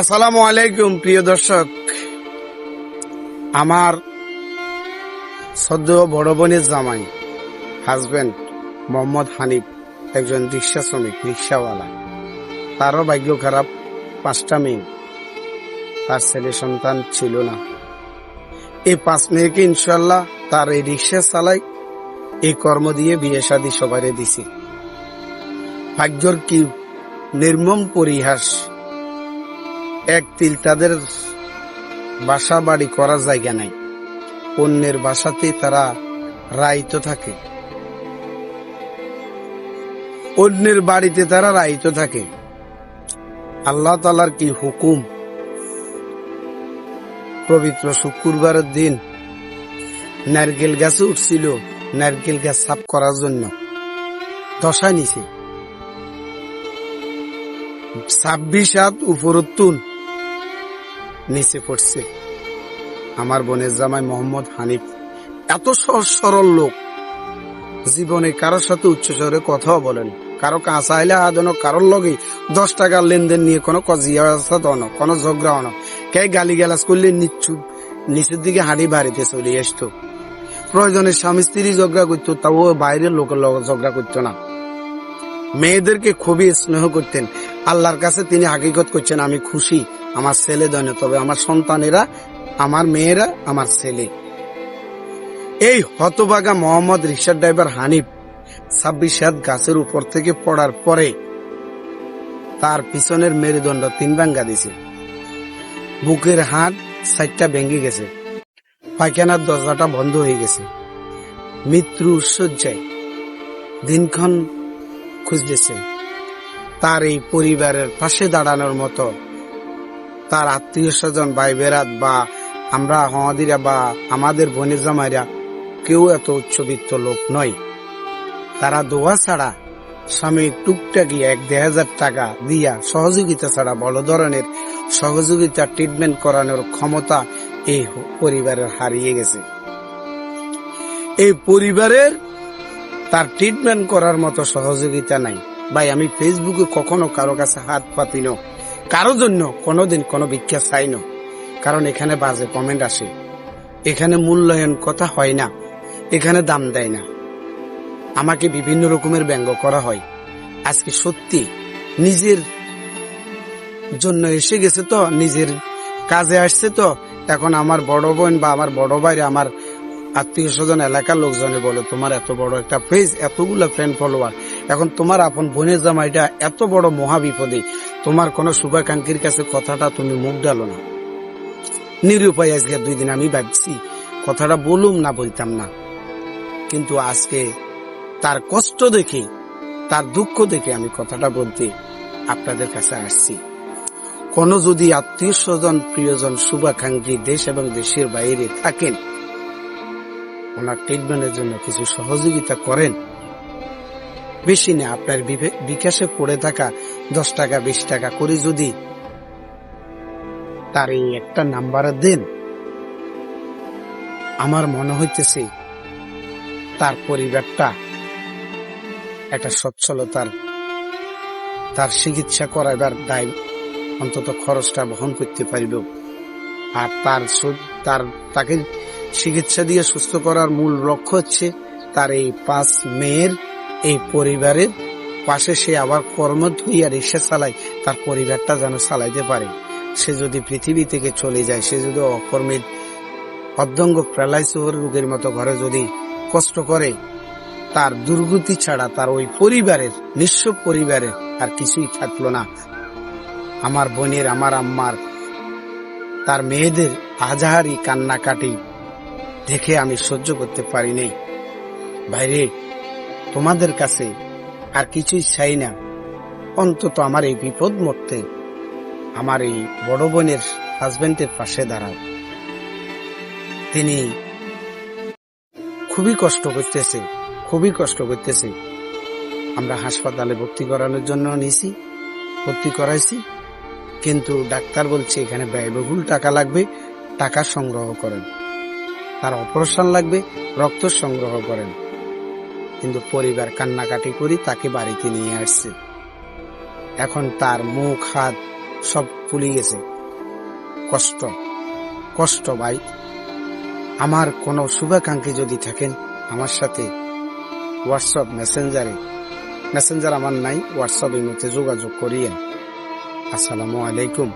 আসসালামু আলাইকুম, প্রিয় দর্শক। আমার সদ্য বড় বোনের জামাই হাজবেন্ড মোহাম্মদ হানিফ, একজন রিক্সা শ্রমিক, রিক্সাওয়ালা। তারও ভাগ্য খারাপ, পাঁচটা মেয়ে। তার ছেলে সন্তান ছিল না। এই পাঁচ মেয়েকে ইনশাল্লাহ তার এই রিক্সা চালাই, এই কর্ম দিয়ে বিয়ে শাদী সবারে দিছে। ভাগ্যর কি নির্মম পরিহাস এক তিল তাদের বাসা বাড়ি করার জায়গা নাই। অন্যের বাসাতে তারা রায়িত থাকে। অন্যের বাড়িতে তারা রায়িত থাকে। আল্লাহ তালার কি হুকুম? পবিত্র শুক্রবারের দিন নারকেল গাছে উঠছিল, নারকেল গাছ সাফ করার জন্য দশা নিছে। ছাব্বিশ হাত উপরতুন নিচে পড়ছে। আমার বোনের জামাই মোহাম্মদ হানিফ। এত সহজ সরল লোক। জীবনে কারোর সাথে উচ্চ স্বরে কথাও বলেন কারও কাঁচা আইলে আদন, কারোর লগে দশ টাকার লেনদেন নিয়ে কোনো কজিয়া দন কোনো ঝগড়া হন কে গালি গালাজ করলে নিচ্ছু নিচের দিকে হাঁড়ি বাড়িতে চলে আসতো প্রয়োজনে স্বামী স্ত্রী ঝগড়া করতো, তাও বাইরের লোকের ঝগড়া করতো না। মেয়েদেরকে খুবই স্নেহ করতেন। আল্লাহর কাছে তিনি হাকিকত করছেন, আমি খুশি। আমার ছেলে দনে তবে আমার সন্তানেরা, আমার মেয়েরা, আমার ছেলে। এই হতবাগা মোহাম্মদ রিক্সার ড্রাইভার হানিফ ছাব্বিশ হাত গাছের উপর থেকে পড়ার পরে তার পিছনের মেরুদণ্ড তিন ভাঙ্গা দিছে বুকের হাত সাইডটা ভেঙে গেছে। পায়খানার দরজাটা বন্ধ হয়ে গেছে। মৃত্যু উৎসজ্জায় দিনক্ষণ খুঁজতেছে। তার এই পরিবারের পাশে দাঁড়ানোর মতো তার আত্মীয় স্বজন, ভাই বেরাত বা আমরা হমাদিরা বা আমাদের বনে জামাইরা কেউ এত উচ্চবিত্ত লোক নয়। তারা দোয়া ছাড়া স্বামী টুকটাকি এক দেড় হাজার টাকা দিয়া সহযোগিতা ছাড়া বড় ধরনের সহযোগিতা ট্রিটমেন্ট করানোর ক্ষমতা এই পরিবারের হারিয়ে গেছে। এই পরিবারের তার ট্রিটমেন্ট করার মতো সহযোগিতা নাই। ভাই, আমি ফেসবুকে কখনো কারও কাছে হাত পাতি না কারও জন্য কোনোদিন কোনো ভিক্ষা চাই না। কারণ এখানে বাজে কমেন্ট আসে। এখানে মূল্যায়ন কথা হয় না। এখানে দাম দেয় না। আমাকে বিভিন্ন রকমের ব্যঙ্গ করা হয়। আজকে সত্যি নিজের জন্য এসে গেছে তো, নিজের কাজে আসছে তো। এখন আমার বড় বোন বা আমার বড় ভাই আমার আত্মীয় স্বজন এলাকার লোকজনে বলে, তোমার এত বড় একটা পেজ এতগুলো ফ্রেন্ড ফলোয়ার এখন তোমার আপন বোনের জামাইটা এত বড় মহা বিপদে তোমার কোনো শুভাকাঙ্ক্ষীর কাছে কথাটা তুমি মুখ ডালো না। নিরুপায় আজকে দুই দিন আমি ভাবছি, কথাটা বলুম না বলতাম না। কিন্তু আজকে তার কষ্ট দেখে, তার দুঃখ দেখে আমি কথাটা বলতে আপনাদের কাছে আসছি। কোন যদি আত্মীয় স্বজন, প্রিয়জন, শুভাকাঙ্ক্ষী দেশ এবং দেশের বাইরে থাকেন, ওনার ট্রিটমেন্টের জন্য কিছু সহযোগিতা করেন বেশি না, আপনার বিকাশে পড়ে থাকা দশ টাকা, বিশ টাকা করে যদি তার এই একটা নাম্বার দেন, আমার মনে হইতেছে তার পরিবারটা একটা সচ্ছলতার, তার চিকিৎসা করাইবার দায়, অন্তত খরচটা বহন করতে পারিল। আর তার তার, তাকে চিকিৎসা দিয়ে সুস্থ করার মূল লক্ষ্য হচ্ছে তার এই পাঁচ মেয়ের এই পরিবারের পাশে সে আবার কর্ম ধুইয়া রিক্সা চালায়, তার পরিবারটা যেন চালাইতে পারে। সে যদি পৃথিবী থেকে চলে যায়, সে যদি অকর্মের অর্ধঙ্গ প্যালাইসোর রোগের মতো ঘরে যদি কষ্ট করে, তার দুর্গতি ছাড়া তার ওই পরিবারের, নিঃস্ব পরিবারের আর কিছুই থাকল না। আমার বোনের, আমার আম্মার, তার মেয়েদের আজাহারি কান্নাকাটি দেখে আমি সহ্য করতে পারি নাই বাইরে তোমাদের কাছে আর কিছুই চাই না। অন্তত আমার এই বিপদ মরতে আমার এই বড় বোনের হাজবেন্ডের পাশে দাঁড়াও। তিনি খুবই কষ্ট করতেছে, খুবই কষ্ট করতেছে। আমরা হাসপাতালে ভর্তি করানোর জন্য নিছি ভর্তি করাইছি, কিন্তু ডাক্তার বলছে এখানে ব্যয়বহুল টাকা লাগবে, টাকা সংগ্রহ করেন। তার অপারেশন লাগবে, রক্ত সংগ্রহ করেন। কিন্তু পরিবার কান্নাকাটি করি তাকে বাড়িতে নিয়ে আসছে। এখন তার মুখ, হাত সব ভুলে গেছে। কষ্ট কষ্ট ভাই। আমার কোনো শুভাকাঙ্ক্ষী যদি থাকেন আমার সাথে হোয়াটসঅ্যাপ মেসেঞ্জারে মেসেঞ্জার আমার নাই হোয়াটসঅ্যাপের মধ্যে যোগাযোগ করিয়েন। আসসালামু আলাইকুম।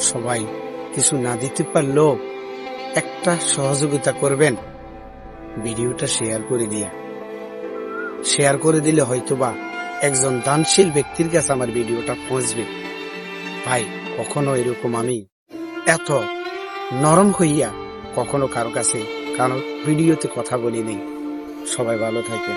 সবাই কিছু না দিতে পারলেও একটা সহযোগিতা করবেন। ভিডিওটা শেয়ার করে দিয়া। শেয়ার করে দিলে হয়তোবা একজন দানশীল ব্যক্তির কাছে আমার ভিডিওটা পৌঁছবে। ভাই, কখনো এরকম আমি এত নরম হইয়া কখনো কারও কাছে, কারও ভিডিওতে কথা বলিনি সবাই ভালো থাকেন।